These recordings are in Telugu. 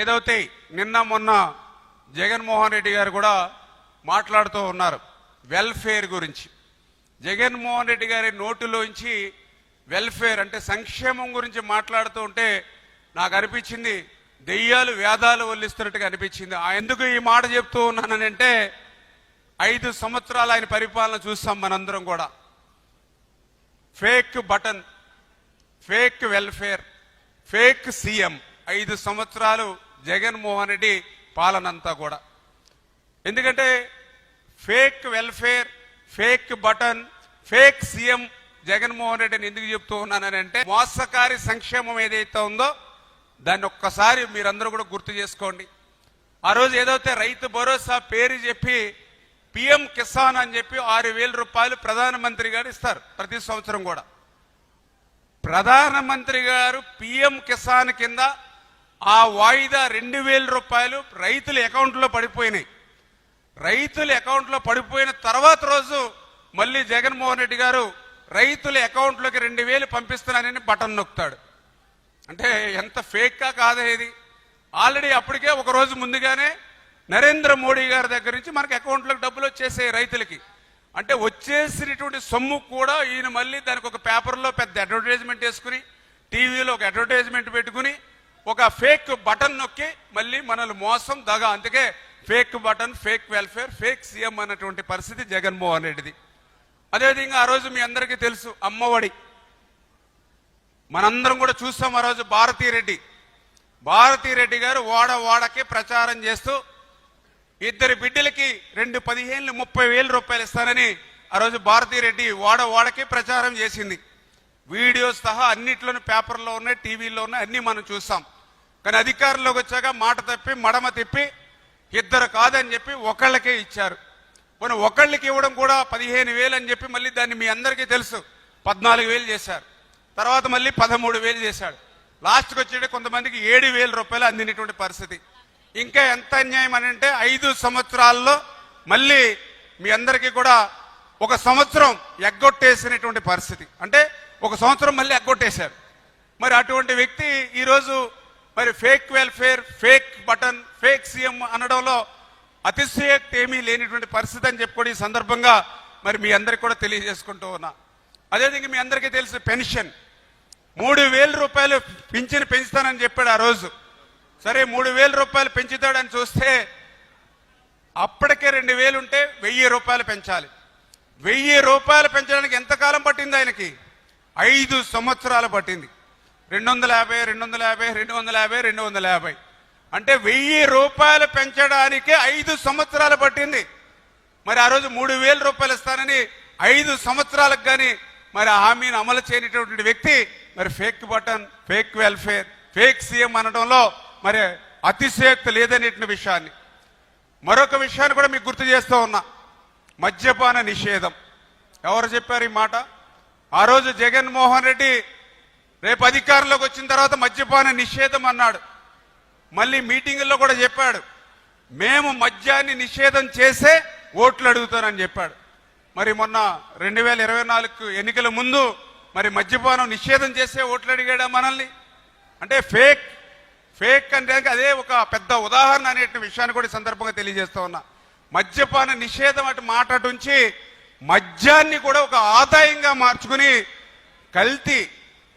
ఏదైతే నిన్న మొన్న జగన్మోహన్ రెడ్డి గారు కూడా మాట్లాడుతూ ఉన్నారు వెల్ఫేర్ గురించి. జగన్మోహన్ రెడ్డి గారి నోటులోంచి వెల్ఫేర్ అంటే సంక్షేమం గురించి మాట్లాడుతూ ఉంటే నాకు అనిపించింది దెయ్యాలు వేదాలు వల్లిస్తున్నట్టుగా అనిపించింది. ఆ ఎందుకు ఈ మాట చెప్తూ ఉన్నానంటే ఐదు సంవత్సరాలు ఆయన పరిపాలన చూస్తాం మనందరం కూడా. Fake button fake welfare fake CM ఐదు సంవత్సరాలు జగన్మోహన్ రెడ్డి పాలనంతా కూడా. ఎందుకంటే fake welfare fake button fake CM Jaganmohan రెడ్డిని ఎందుకు చెప్తూ ఉన్నానంటే మోసకారి సంక్షేమం ఏదైతే ఉందో దాన్ని ఒక్కసారి మీరందరూ కూడా గుర్తు చేసుకోండి. ఆ రోజు ఏదైతే రైతు భరోసా పేరు చెప్పి పిఎం కిసాన్ అని చెప్పి ఆరు వేల రూపాయలు ప్రధానమంత్రి గారు ఇస్తారు ప్రతి సంవత్సరం కూడా. ప్రధానమంత్రి గారు పిఎం కిసాన్ కింద ఆ వాయిదా రెండు వేల రూపాయలు రైతుల అకౌంట్లో పడిపోయినాయి. రైతుల అకౌంట్లో పడిపోయిన తర్వాత రోజు మళ్ళీ జగన్మోహన్ రెడ్డి గారు రైతుల అకౌంట్లోకి రెండు వేలు పంపిస్తున్నానని బటన్ నొక్కుతాడు. అంటే ఎంత ఫేక్గా కాదా ఇది? ఆల్రెడీ అప్పటికే ఒక రోజు ముందుగానే నరేంద్ర మోడీ గారి దగ్గర నుంచి మనకి అకౌంట్లోకి డబ్బులు వచ్చేసాయి రైతులకి. అంటే వచ్చేసినటువంటి సొమ్ము కూడా ఈయన మళ్ళీ దానికి ఒక పేపర్లో పెద్ద అడ్వర్టైజ్మెంట్ వేసుకుని టీవీలో ఒక అడ్వర్టైజ్మెంట్ పెట్టుకుని ఒక ఫేక్ బటన్ నొక్కి మళ్ళీ మనల్ని మోసం దగ. అందుకే fake button fake welfare fake CM అన్నటువంటి పరిస్థితి జగన్మోహన్ రెడ్డిది. అదేవిధంగా ఆ రోజు మీ అందరికీ తెలుసు అమ్మఒడి. మనందరం కూడా చూస్తాం ఆ రోజు భారతీ రెడ్డి గారు వాడ వాడకి ప్రచారం చేస్తూ ఇద్దరి బిడ్డలకి రెండు పదిహేను ముప్పై వేల రూపాయలు ఇస్తానని ఆ రోజు భారతీ రెడ్డి వాడ వాడకి ప్రచారం చేసింది. వీడియోస్ సహా అన్నిట్లోనూ పేపర్లో ఉన్నాయి టీవీలో ఉన్నాయి అన్నీ మనం చూస్తాం కానీ అధికారంలోకి వచ్చాక మాట తప్పి మడమ తిప్పి ఇద్దరు కాదని చెప్పి ఒకళ్ళకే ఇచ్చారు. పోనీ ఒకళ్ళకి ఇవ్వడం కూడా పదిహేను వేలు అని చెప్పి మళ్ళీ దాన్ని మీ అందరికీ తెలుసు. పద్నాలుగు వేలు చేశారు. తర్వాత మళ్ళీ పదమూడు వేలు చేశాడు. లాస్ట్కి వచ్చేటి కొంతమందికి ఏడు వేల రూపాయలు అందినటువంటి పరిస్థితి. ఇంకా ఎంత అన్యాయం అని అంటే ఐదు సంవత్సరాల్లో మళ్ళీ మీ అందరికీ కూడా ఒక సంవత్సరం ఎగ్గొట్టేసినటువంటి పరిస్థితి. అంటే ఒక సంవత్సరం మళ్ళీ ఎగ్గొట్టేశారు. మరి అటువంటి వ్యక్తి ఈరోజు మరి fake welfare fake button fake CM అనడంలో అతిశయక్తి ఏమీ లేనిటువంటి పరిస్థితి అని చెప్పుకొని ఈ సందర్భంగా మరి మీ అందరికి కూడా తెలియజేసుకుంటూ ఉన్నా. అదేవిధంగా మీ అందరికీ తెలిసిన పెన్షన్. మూడు వేల రూపాయలు పింఛన్ పెంచుతానని చెప్పాడు ఆ రోజు. సరే మూడు వేల రూపాయలు పెంచుతాడని చూస్తే అప్పటికే రెండు వేలు ఉంటే వెయ్యి రూపాయలు పెంచాలి. వెయ్యి రూపాయలు పెంచడానికి ఎంతకాలం పట్టింది ఆయనకి? ఐదు సంవత్సరాలు పట్టింది. రెండు వందల యాభై రెండు వందల యాభై రెండు వందల యాభై రెండు వందల యాభై. అంటే వెయ్యి రూపాయలు పెంచడానికి ఐదు సంవత్సరాలు పట్టింది. మరి ఆ రోజు మూడు వేల రూపాయలు ఇస్తానని ఐదు సంవత్సరాలకు కానీ మరి హామీని అమలు చేయనటువంటి వ్యక్తి మరి fake button fake welfare fake CM అనడంలో మరి అతిశయోక్తి లేదనేటువంటి విషయాన్ని. మరొక విషయాన్ని కూడా మీకు గుర్తు చేస్తూ ఉన్నా. మద్యపాన నిషేధం. ఎవరు చెప్పారు ఈ మాట? ఆ రోజు జగన్మోహన్ రెడ్డి రేపు అధికారంలోకి వచ్చిన తర్వాత మద్యపాన నిషేధం అన్నాడు. మళ్ళీ మీటింగుల్లో కూడా చెప్పాడు. మేము మద్యాన్ని నిషేధం చేసే ఓట్లు అడుగుతానని చెప్పాడు. మరి మొన్న రెండు వేల ఇరవై నాలుగు ఎన్నికల ముందు మరి మద్యపానం నిషేధం చేసే ఓట్లు అడిగాడా మనల్ని? అంటే ఫేక్ ఫేక్ అంటే అదే ఒక పెద్ద ఉదాహరణ అనే విషయాన్ని కూడా సందర్భంగా తెలియజేస్తా ఉన్నా. మద్యపాన నిషేధం అటు మాట్లాడుంచి మద్యాన్ని కూడా ఒక ఆదాయంగా మార్చుకుని కల్తీ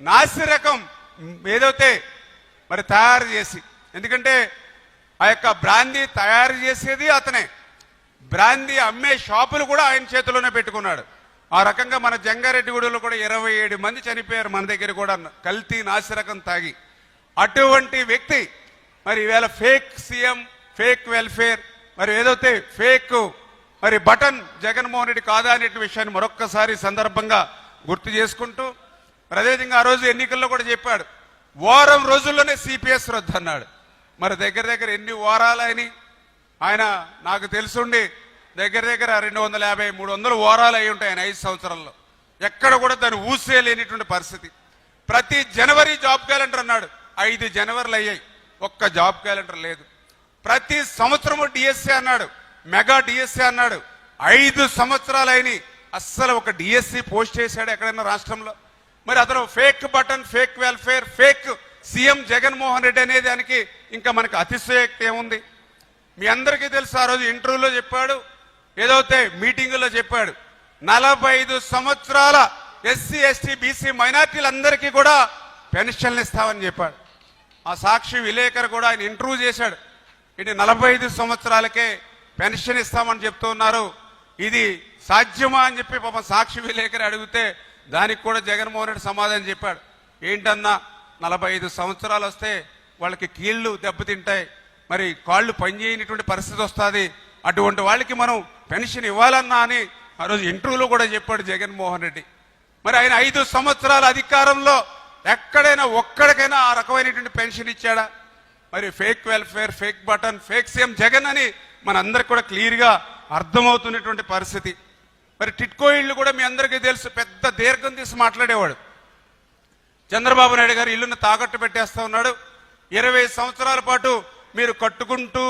నాసి రకం ఏదైతే మరి తయారు చేసి ఎందుకంటే ఆ యొక్క బ్రాందీ తయారు చేసేది అతనే. బ్రాందీ అమ్మే షాపులు కూడా ఆయన చేతిలోనే పెట్టుకున్నాడు. ఆ రకంగా మన జంగారెడ్డిగూడలో కూడా ఇరవై ఏడు మంది చనిపోయారు మన దగ్గర కూడా కల్తీ నాసిరకం తాగి. అటువంటి వ్యక్తి మరి ఈవేళ ఫేక్ సీఎం ఫేక్ వెల్ఫేర్ మరి ఏదైతే ఫేక్ మరి బటన్ జగన్మోహన్ రెడ్డి కాదా అనే విషయాన్ని మరొక్కసారి సందర్భంగా గుర్తు చేసుకుంటూ మరి అదేవిధంగా ఆ రోజు ఎన్నికల్లో కూడా చెప్పాడు వారం రోజుల్లోనే సిపిఎస్ రద్దు అన్నాడు. మరి దగ్గర దగ్గర ఎన్ని వారాలు ఆయన? ఆయన నాకు తెలుసుండి దగ్గర దగ్గర రెండు వందల యాభై మూడు వందల వారాలు అయి ఉంటాయి ఆయన ఐదు సంవత్సరాల్లో. ఎక్కడ కూడా దాన్ని ఊసే లేనిటువంటి పరిస్థితి. ప్రతి జనవరి జాబ్ క్యాలెండర్ అన్నాడు ఐదు జనవరిలు అయ్యాయి ఒక్క జాబ్ క్యాలెండర్ లేదు. ప్రతి సంవత్సరము డిఎస్సీ అన్నాడు మెగా డిఎస్సీ అన్నాడు ఐదు సంవత్సరాలు అయినాయి. అస్సలు ఒక డిఎస్సి పోస్ట్ చేశాడు ఎక్కడైనా రాష్ట్రంలో? మరి అతను fake button fake welfare fake CM Jaganmohan Reddy అనే దానికి ఇంకా మనకు అతిశయోక్తి ఏముంది? మీ అందరికీ తెలుసు ఆ రోజు ఇంటర్వ్యూలో చెప్పాడు ఏదైతే మీటింగులో చెప్పాడు నలభై ఐదు సంవత్సరాల ఎస్సీ ఎస్టీ బీసీ మైనార్టీలందరికీ కూడా పెన్షన్లు ఇస్తామని చెప్పాడు. ఆ సాక్షి విలేకరు కూడా ఆయన ఇంటర్వ్యూ చేశాడు. ఇది నలభై ఐదు సంవత్సరాలకే పెన్షన్ ఇస్తామని చెప్తూ ఉన్నారు. ఇది సాధ్యమా అని చెప్పి పాపం సాక్షి విలేకరు అడిగితే దానికి కూడా జగన్మోహన్ రెడ్డి సమాధానం చెప్పాడు. ఏంటన్నా నలభై ఐదు సంవత్సరాలు వస్తే వాళ్ళకి కీళ్ళు దెబ్బతింటాయి. మరి కాళ్ళు పనిచేయనటువంటి పరిస్థితి వస్తుంది. అటువంటి వాళ్ళకి మనం పెన్షన్ ఇవ్వాలన్నా అని ఆ రోజు ఇంటర్వ్యూలో కూడా చెప్పాడు జగన్మోహన్ రెడ్డి. మరి ఆయన ఐదు సంవత్సరాల అధికారంలో ఎక్కడైనా ఒక్కడికైనా ఆ రకమైనటువంటి పెన్షన్ ఇచ్చాడా? మరి fake welfare fake button fake CM Jagan అని మనందరికి కూడా క్లియర్గా అర్థమవుతున్నటువంటి పరిస్థితి. మరి టిట్కో ఇళ్ళు కూడా మీ అందరికీ తెలుసు పెద్ద దీర్ఘం తీసి మాట్లాడేవాడు. చంద్రబాబు నాయుడు గారు ఇల్లును తాకట్టు పెట్టేస్తా ఉన్నాడు. ఇరవై సంవత్సరాల పాటు మీరు కట్టుకుంటూ